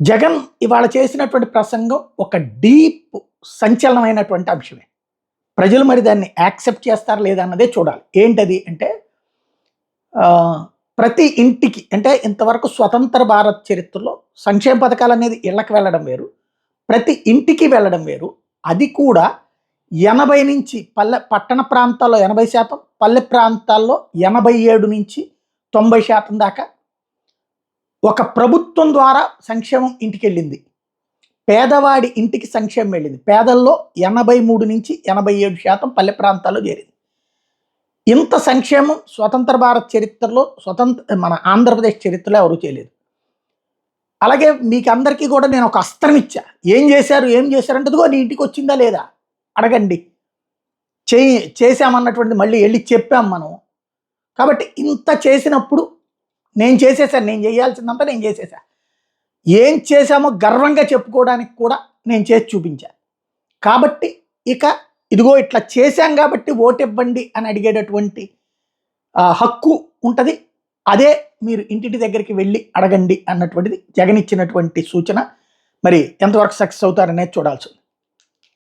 జగన్ ఇవాళ చేసినటువంటి ప్రసంగం ఒక డీప్ సంచలనమైనటువంటి అంశమే. ప్రజలు మరి దాన్ని యాక్సెప్ట్ చేస్తారు లేదా అన్నదే చూడాలి. ఏంటది అంటే ప్రతి ఇంటికి అంటే ఇంతవరకు స్వతంత్ర భారత్ చరిత్రలో సంక్షేమ పథకాలు అనేది ఇళ్ళకి వెళ్ళడం వేరు ప్రతి ఇంటికి వెళ్ళడం వేరు. అది కూడా ఎనభై నుంచి పల్లె పట్టణ ప్రాంతాల్లో ఎనభై శాతం పల్లె ప్రాంతాల్లో ఎనభై ఏడు నుంచి తొంభై శాతం దాకా ఒక ప్రభుత్వం ద్వారా సంక్షేమం ఇంటికి వెళ్ళింది పేదవాడి ఇంటికి సంక్షేమం వెళ్ళింది. పేదల్లో ఎనభై మూడు నుంచి ఎనభై ఏడు శాతం పల్లె ప్రాంతాల్లో చేరింది. ఇంత సంక్షేమం స్వతంత్ర భారత్ చరిత్రలో స్వతంత్ర మన ఆంధ్రప్రదేశ్ చరిత్రలో ఎవరూ చేయలేదు. అలాగే మీకు అందరికీ కూడా నేను ఒక అస్త్రం ఇచ్చా. ఏం చేశారు ఏం చేశారంటదిగో నీ ఇంటికి వచ్చిందా లేదా? అడగండి. చేయి చేశామన్నటువంటిది మళ్ళీ వెళ్ళి చెప్పాం మనం. కాబట్టి ఇంత చేసినప్పుడు నేను చేసేసాను నేను చేయాల్సిందంతా నేను చేసేసా. ఏం చేశామో గర్వంగా చెప్పుకోవడానికి కూడా నేను చేసి చూపించా. కాబట్టి ఇక ఇదిగో ఇట్లా చేశాం కాబట్టి ఓటివ్వండి అని అడిగేటటువంటి హక్కు ఉంటుంది. అదే మీరు ఇంటింటి దగ్గరికి వెళ్ళి అడగండి అన్నటువంటిది జగన్ ఇచ్చినటువంటి సూచన. మరి ఎంతవరకు సక్సెస్ అవుతారనేది చూడాల్సింది